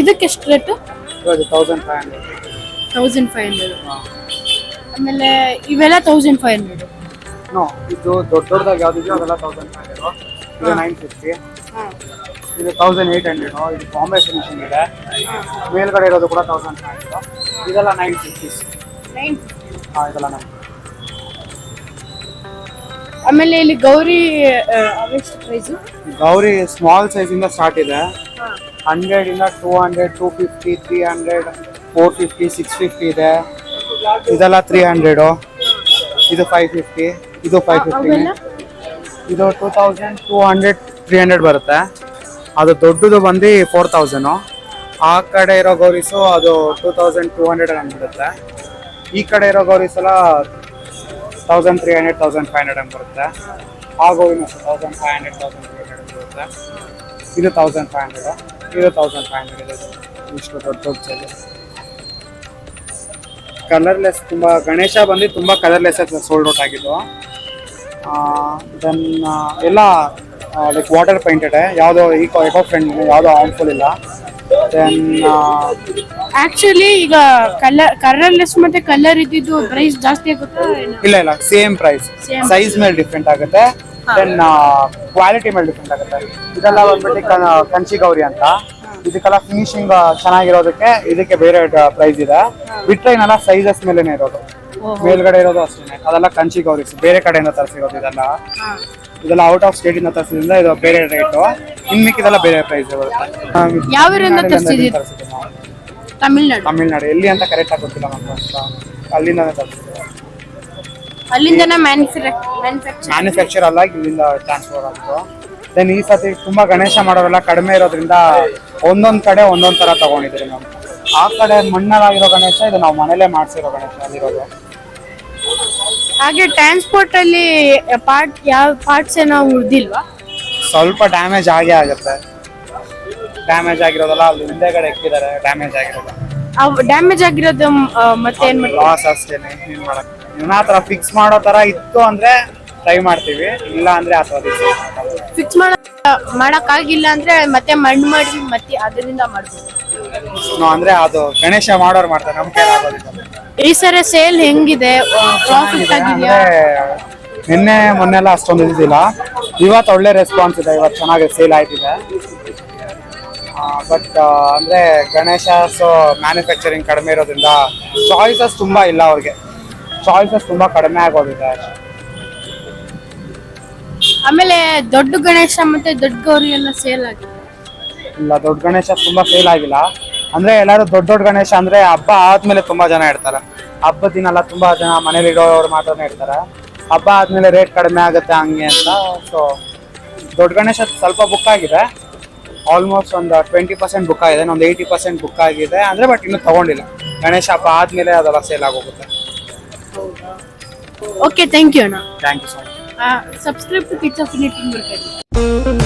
ಇದಕ್ಕೆ ಎಷ್ಟು rate? Thousand five hundred thousand five hundred ಆಮೇಲೆ ಇವೆಲ್ಲ ತೌಸಂಡ್ ಫೈವ್ ಹಂಡ್ರೆಡ್ ನೋ ಇದು ದೊಡ್ಡ ದೊಡ್ಡದಾಗ ಯಾವ್ದಿದೆಯೋ ಅದೆಲ್ಲ ತೌಸಂಡ್ ಫೈವ್ ಹಂಡ್ರೆಡ್ ಇದು ನೈನ್ ಫಿಫ್ಟಿ ಇದು ತೌಸಂಡ್ ಏಯ್ಟ್ ಹಂಡ್ರೆಡು ಇದು ಬಾಂಬೆ ಫಿನಿಶಿಂಗ್ ಇದೆ. ಮೇಲ್ಗಡೆ ಇರೋದು ಕೂಡ ತೌಸಂಡ್ ಫೈವ್ ಹಂಡ್ರೆಡ್ ಇದೆಲ್ಲ ನೈನ್ ಫಿಫ್ಟೀಸ್ ನೈನ್ ಹಾಂ ಇದೆಲ್ಲ ನೈನ್ ಆಮೇಲೆ ಇಲ್ಲಿ ಗೌರಿ ಗೌರಿ ಸ್ಮಾಲ್ ಸೈಜಿಂದ ಸ್ಟಾರ್ಟ್ ಇದೆ. ಹಂಡ್ರೆಡ್ ಇಂದ two hundred two fifty three hundred four fifty six fifty ಇದೆ. ಇದೆಲ್ಲ ತ್ರೀ ಹಂಡ್ರೆಡು. ಇದು ಫೈವ್ ಫಿಫ್ಟಿ. ಇದು ಫೈವ್ ಫಿಫ್ಟಿ. ಇದು two thousand two hundred three hundred ಬರುತ್ತೆ. ಅದು ದೊಡ್ಡದು ಬಂದು ಫೋರ್ ತೌಸಂಡು. ಆ ಕಡೆ ಇರೋ ಗೌರೀಸು ಅದು ಟೂ ತೌಸಂಡ್ ಟೂ ಹಂಡ್ರೆಡ್ ಹಂಗೆ ಬರುತ್ತೆ. ಈ ಕಡೆ ಇರೋ ಗೌರೀಸ್ ಎಲ್ಲ thousand three hundred thousand five hundred ಹಂಗೆ ಬರುತ್ತೆ. ಆ ಗೌರಿನ thousand five hundred thousand three hundred ಬರುತ್ತೆ. ಇದು ತೌಸಂಡ್ ಫೈವ್ ಹಂಡ್ರೆಡ್. ಇದು ತೌಸಂಡ್ ಫೈವ್ ಹಂಡ್ರೆಡ್ ಇದೆ ಇಷ್ಟು ದೊಡ್ಡ ದೊಡ್ಡ ಸೈಜ್ ಕಲರ್ಲೆಸ್ ತುಂಬ ಗಣೇಶ ಬಂದು ತುಂಬ ಕಲರ್ಲೆಸ್ ಸೋಲ್ಡ್ ಔಟ್ ಆಗಿದ್ದು. ದೆನ್ ಎಲ್ಲ ಲೈಕ್ ವಾಟರ್ ಪೈಂಟೆಡ್ ಯಾವುದೋ ಈಕೋ ಎಕೋ ಫ್ರೆಂಡ್ ಯಾವುದೋ ಹಾರ್ಮ್ಫುಲ್ ಇಲ್ಲ. ದೆನ್ ಆಕ್ಚುಲಿ ಈಗ ಕಲರ್ ಕಲರ್ಲೆಸ್ ಮತ್ತೆ ಕಲರ್ ಇದ್ದಿದ್ದು ಪ್ರೈಸ್ ಜಾಸ್ತಿ ಆಗುತ್ತೆ ಇಲ್ಲ ಇಲ್ಲ ಸೇಮ್ ಪ್ರೈಸ್. ಸೈಜ್ ಮೇಲೆ ಡಿಫ್ರೆಂಟ್ ಆಗುತ್ತೆ. ದೆನ್ ಕ್ವಾಲಿಟಿ ಮೇಲೆ ಡಿಪೆಂಡ್ ಆಗುತ್ತೆ. ಇದೆಲ್ಲ ಬಂದ್ಬಿಟ್ಟು ಕಂಚಿ ಗೌರಿ ಅಂತ. ಇದಕ್ಕೆಲ್ಲ ಫಿನಿಶಿಂಗ್ ಚೆನ್ನಾಗಿರೋದಕ್ಕೆ ಇದಕ್ಕೆ ಬೇರೆ ಪ್ರೈಸ್ ಇದೆ. ಬಿಟ್ರೆ ಇನ್ನೆಲ್ಲ ಸೈಜಸ್ ಮೇಲೇನೆ ಇರೋದು. ಮೇಲ್ಗಡೆ ಇರೋದು ಅಷ್ಟೇ ಅದೆಲ್ಲ ಕಂಚಿ ಗೌರಿ ಬೇರೆ ಕಡೆಯಿಂದ ತರಿಸಿರೋದು ಇದೆಲ್ಲ. ಇದೆಲ್ಲ ಔಟ್ ಆಫ್ ಸ್ಟೇಟ್ ಇಂದ ತರಿಸಿದ್ರಿಂದ ಇದು ಬೇರೆ ರೇಟು ಇನ್ ಮಿಕ್ಕಿದೆಲ್ಲ ಬೇರೆ ಪ್ರೈಸ್ ತಮಿಳ್ನಾಡು. ತಮಿಳ್ನಾಡು. ಎಲ್ಲಿ ಅಂತ ಕರೆಕ್ಟ್ ಆಗಿ ಗೊತ್ತಿಲ್ಲ ನಮ್ಗೆ ಅಂತ ಅಲ್ಲಿಂದಾನೇ ತರಿಸಿದ್ದು. ಅಲ್ಲಿಂದನೇ ಮ್ಯಾನುಫ್ಯಾಕ್ಚರ್ ಮ್ಯಾನುಫ್ಯಾಕ್ಚರ್ ಅಲ್ಲ ಇಲ್ಲಿಂದ ಟ್ರಾನ್ಸ್ಫರ್ ಆಗೋದು. ದೆನ್ ಈ ಸತಿ ತುಂಬಾ ಗಣೇಶ ಮಾಡೋರೆಲ್ಲ ಕಡಿಮೆ ಇರೋದ್ರಿಂದ ಒಂದೊಂದ್ ಕಡೆ ಒಂದೊಂದ್ ತರ ತಗೊಂಡಿದ್ರಿ ನಾವು. ಆ ಕಡೆ ಮಣ್ಣಲ್ಲಾಗಿರೋ ಗಣೇಶ ಇದು ನಾವು ಮನೇಲೆ ಮಾಡ್ಸಿರೋ ಗಣೇಶ ಅಲ್ಲಿರೋದು ಹಾಗೆ ಟ್ರಾನ್ಸ್ಪೋರ್ಟ್ ಅಲ್ಲಿ ಪಾರ್ಟ್ ಯಾವ ಪಾರ್ಟ್ಸ್ ಏನೋ ಉಳಿದಿಲ್ವಾ? ಸ್ವಲ್ಪ ಡ್ಯಾಮೇಜ್ ಆಗೇ ಆಗುತ್ತೆ. ಡ್ಯಾಮೇಜ್ ಆಗಿರೋದಲ್ಲ ಅಲ್ಲಿ ಹಿಂದೆಗಡೆ ಎಕ್ಕಿದ್ದಾರೆ ಡ್ಯಾಮೇಜ್ ಆಗಿರೋದು. ಆ ಡ್ಯಾಮೇಜ್ ಆಗಿರೋದು ಮತ್ತೆ ಏನ್ ಮಾಡ್ತೀರಾ? ಲಾಸ್ ಅಷ್ಟೇನೆ ಏನ್ ಮಾಡಕ್. ಥರ ಫಿಕ್ಸ್ ಮಾಡೋ ತರ ಇತ್ತು ಅಂದ್ರೆ ಟ್ರೈ ಮಾಡ್ತೀವಿ. ಇಲ್ಲ ಅಂದ್ರೆ ಆ ಥರ ಫಿಕ್ಸ್ ಮಾಡೋ ಮಾಡಕ್ ಆಗಿಲ್ಲ ಅಂದ್ರೆ ಮತ್ತೆ ಮಣ್ಣು ಮಾಡಿ ಮತ್ತೆ ಅದರಿಂದ ಮಾಡ್ತೀವಿ. ಅಂದ್ರೆ ಅದು ಗಣೇಶ ಮಾಡೋರು ಮಾಡ್ತಾರೆ ನಮ್ ಕೈಲಿ ಆಗೋದಿಲ್ಲ. ಈ ಸರಿ ಸೇಲ್ ಹೆಂಗಿದೆ? ಪ್ರಾಫಿಟ್ ಆಗಿದೆಯಾ? ನಿನ್ನೆ ಮೊನ್ನೆಲ್ಲ ಅಷ್ಟೊಂದು ಇದ್ದಿಲ್ಲ ಇವತ್ತು ಒಳ್ಳೆ ರೆಸ್ಪಾನ್ಸ್ ಇದೆ ಇವತ್ತು ಚೆನ್ನಾಗಿ ಸೇಲ್ ಆಯ್ತಿದೆ. ಬಟ್ ಅಂದ್ರೆ ಗಣೇಶಸ್ ಮ್ಯಾನುಫ್ಯಾಕ್ಚರಿಂಗ್ ಕಡಿಮೆ ಇರೋದ್ರಿಂದ ಚಾಯ್ಸಸ್ ತುಂಬಾ ಇಲ್ಲ ಅವ್ರಿಗೆ. ಚಾಯ್ಸಸ್ ತುಂಬಾ ಕಡಿಮೆ ಆಗೋದಿದೆ ಆಮೇಲೆ ದೊಡ್ಡ ಗಣೇಶ ಮತ್ತೆ ದೊಡ್ಡ ಗೌರಿ ಎಲ್ಲ ಸೇಲ್ ಆಗಿದೆ. ಇಲ್ಲ ದೊಡ್ಡ ಗಣೇಶ ತುಂಬಾ ಸೇಲ್ ಆಗಿಲ್ಲ. ಅಂದ್ರೆ ಎಲ್ಲರೂ ದೊಡ್ಡ ದೊಡ್ಡ ಗಣೇಶ ಅಂದ್ರೆ ಹಬ್ಬ ಆದ್ಮೇಲೆ ತುಂಬಾ ಜನ ಇರ್ತಾರೆ. ಹಬ್ಬದ ದಿನ ಎಲ್ಲ ತುಂಬಾ ಜನ ಮನೇಲಿ ಇಡೋರು ಮಾತ್ರ ಇರ್ತಾರೆ. ಹಬ್ಬ ಆದ್ಮೇಲೆ ರೇಟ್ ಕಡಿಮೆ ಆಗುತ್ತೆ ಹಂಗೆ ಅಂತ ಸೊ ದೊಡ್ಡ ಗಣೇಶ ಸ್ವಲ್ಪ ಬುಕ್ ಆಗಿದೆ. ಆಲ್ಮೋಸ್ಟ್ ಒಂದು ಟ್ವೆಂಟಿ ಪರ್ಸೆಂಟ್ ಬುಕ್ ಆಗಿದೆ ಒಂದು ಏಯ್ಟಿ ಪರ್ಸೆಂಟ್ ಬುಕ್ ಆಗಿದೆ. ಅಂದ್ರೆ ಬಟ್ ಇನ್ನೂ ತಗೊಂಡಿಲ್ಲ. ಗಣೇಶ ಹಬ್ಬ ಆದ್ಮೇಲೆ ಅದೆಲ್ಲ ಸೇಲ್ ಆಗೋಗುತ್ತೆ. ಓಕೆ ಥ್ಯಾಂಕ್ ಯು ಅಣ್ಣ. Thank you so much subscribe to ಕಿಚ್ ಆಫ್ ಬರ್ತೀನಿ